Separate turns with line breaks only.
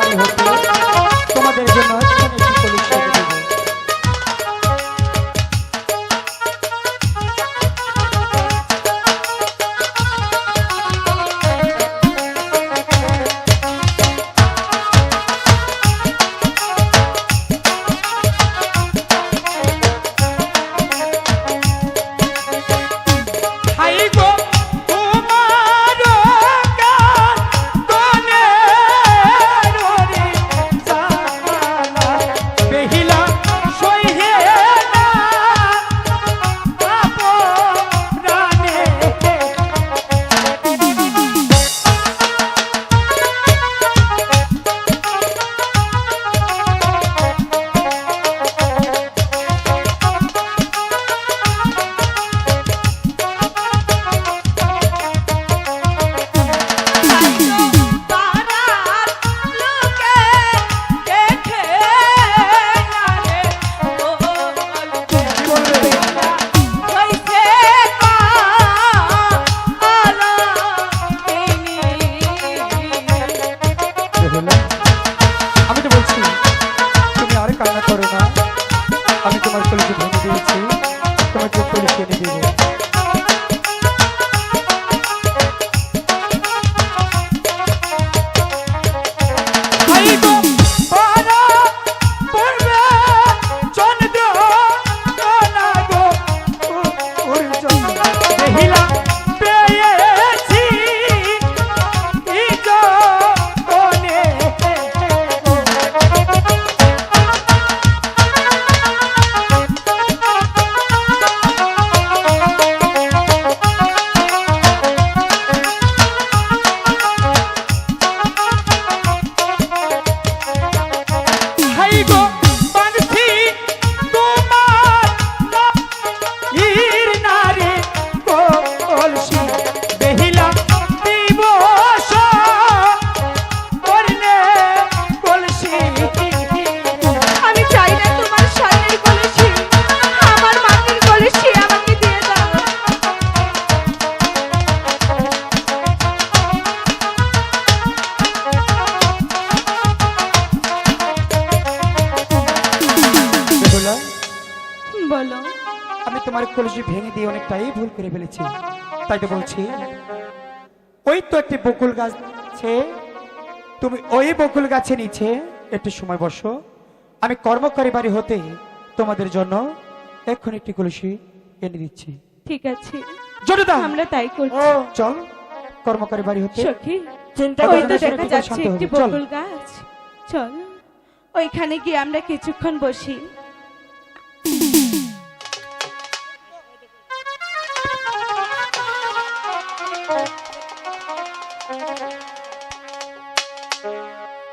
কর্মকার হচ্ছে। তোমাদের জন্য আমি তোমার
বলো
আমি তোমার কলসি ভেঙে দিয়ে অনেকটাই ভুল করে ফেলেছি। তাই তো বলছি ওই তো একটি বকুল গাছ আছে। তুমি ওই বকুল গাছে নিচে একটু সময় বসো। আমি কর্মকারী বাড়ি হতে তোমাদের জন্য এখন একটি কলসি এনে দিচ্ছি।
ঠিক আছে। আমরা তাই করছি।
চল কর্মকারী বাড়ি হতে
সখী
চিন্তা
ওই
করো
তো
না,
দেখা যাচ্ছে একটি বকুল গাছ। চল ওইখানে গিয়ে আমরা কিছুক্ষণ বসি।